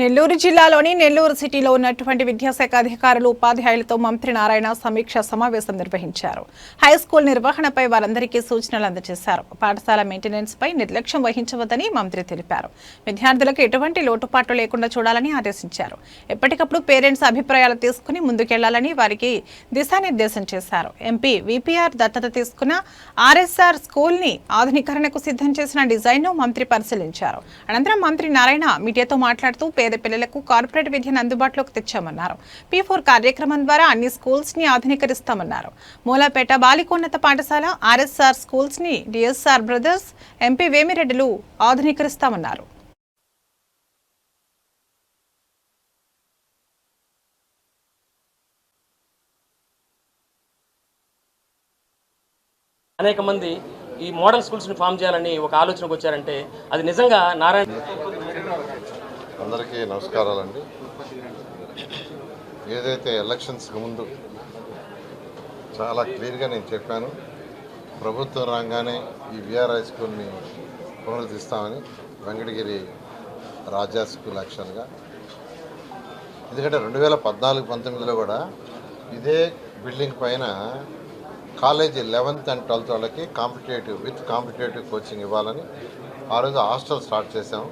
నెల్లూరు జిల్లాలోని నెల్లూరు సిటీలో ఉన్నటువంటి విద్యాశాఖ అధికారులు ఉపాధ్యాయులతో మంత్రి నారాయణ సమీక్ష సమావేశం నిర్వహించారు. హై స్కూల్ నిర్వహణపై వారందరికీ సూచనలు అందజేశారు. పాఠశాల మెయింటెనెన్స్ పై నిర్లక్ష్యం వహించవద్దని మంత్రి తెలిపారు. విద్యార్థులకు ఎటువంటి లోటుపాట్లు లేకుండా చూడాలని ఆదేశించారు. ఎప్పటికప్పుడు పేరెంట్స్ అభిప్రాయాలు తీసుకుని ముందుకెళ్ళాలని వారికి దిశానిర్దేశం చేశారు. ఎంపీ విపిఆర్ దత్తత తీసుకున్న ఆర్ఎస్ఆర్ స్కూల్ని ఆధునీకరణకు సిద్ధం చేసిన డిజైన్ను మంత్రి పరిశీలించారు. అనంతరం మంత్రి నారాయణ మీడియాతో మాట్లాడుతూ పేద పిల్లలకు కార్పొరేట్ విద్యను అందుబాటులోకి తెచ్చామన్నారు. పీ ఫోర్ కార్యక్రమం ద్వారా అన్ని స్కూల్స్ని ఆధునీకరిస్తామన్నారు. మూలాపేట బాలికోన్నత పాఠశాల ఆర్ఎస్ఆర్ స్కూల్స్ని D S R brothers MP వేమిరెడ్డిలు ఆధునీకరిస్తామన్నారు. అనేక మంది ఈ మోడల్ స్కూల్స్ని ఫామ్ చేయాలని ఒక ఆలోచనకు వచ్చారంటే అది నిజంగా నారాయణ అందరికీ నమస్కారాలండి. ఏదైతే ఎలక్షన్స్కి ముందు చాలా క్లియర్గా నేను చెప్పాను ప్రభుత్వం రాగానే ఈ విఆర్ఐ స్కూల్ని పునరుద్ధిస్తామని వెంకటగిరి రాజా స్కూల్ యాక్షన్గా. ఎందుకంటే రెండు వేల పద్నాలుగు పంతొమ్మిదిలో కూడా ఇదే బిల్డింగ్ పైన కాలేజీ లెవెన్త్ అండ్ ట్వెల్త్ వాళ్ళకి కాంపిటేటివ్ విత్ కాంపిటేటివ్ కోచింగ్ ఇవ్వాలని ఆ రోజు హాస్టల్ స్టార్ట్ చేసాము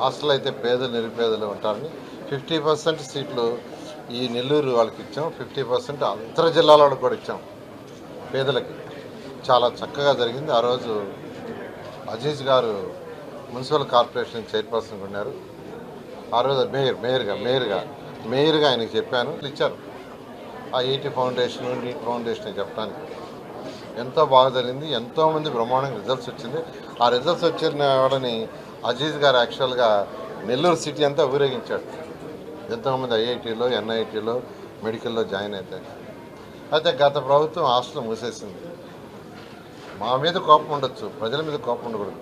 హాస్టల్ అయితే పేదలు నిరుపేదలు ఉంటారని ఫిఫ్టీ పర్సెంట్ సీట్లు ఈ నెల్లూరు వాళ్ళకి ఇచ్చాం. ఫిఫ్టీ పర్సెంట్ అంతర జిల్లాల వాళ్ళకి కూడా ఇచ్చాం. పేదలకి. చాలా చక్కగా జరిగింది. ఆ రోజు అజీజ్ గారు మున్సిపల్ కార్పొరేషన్ చైర్పర్సన్ ఉన్నారు. ఆ రోజు మేయర్ మేయర్గా మేయర్గా మేయర్గా ఆయనకి చెప్పాను. ఇచ్చారు. ఆ ఎయిటీ ఫౌండేషన్ నీట్ ఫౌండేషన్ చెప్పడానికి. ఎంతో బాగా జరిగింది. ఎంతోమంది బ్రహ్మాండంగా రిజల్ట్స్ వచ్చింది. ఆ రిజల్ట్స్ వచ్చిన వాడని అజీజ్ గారు యాక్చువల్గా నెల్లూరు సిటీ అంతా ఊరేగించాడు. ఎంతోమంది ఐఐటీలో ఎన్ఐటీలో మెడికల్లో జాయిన్ అవుతాయి అయితే గత ప్రభుత్వం హాస్టల్ మూసేసింది. మా మీద కోపం ఉండొచ్చు ప్రజల మీద కోపం ఉండకూడదు.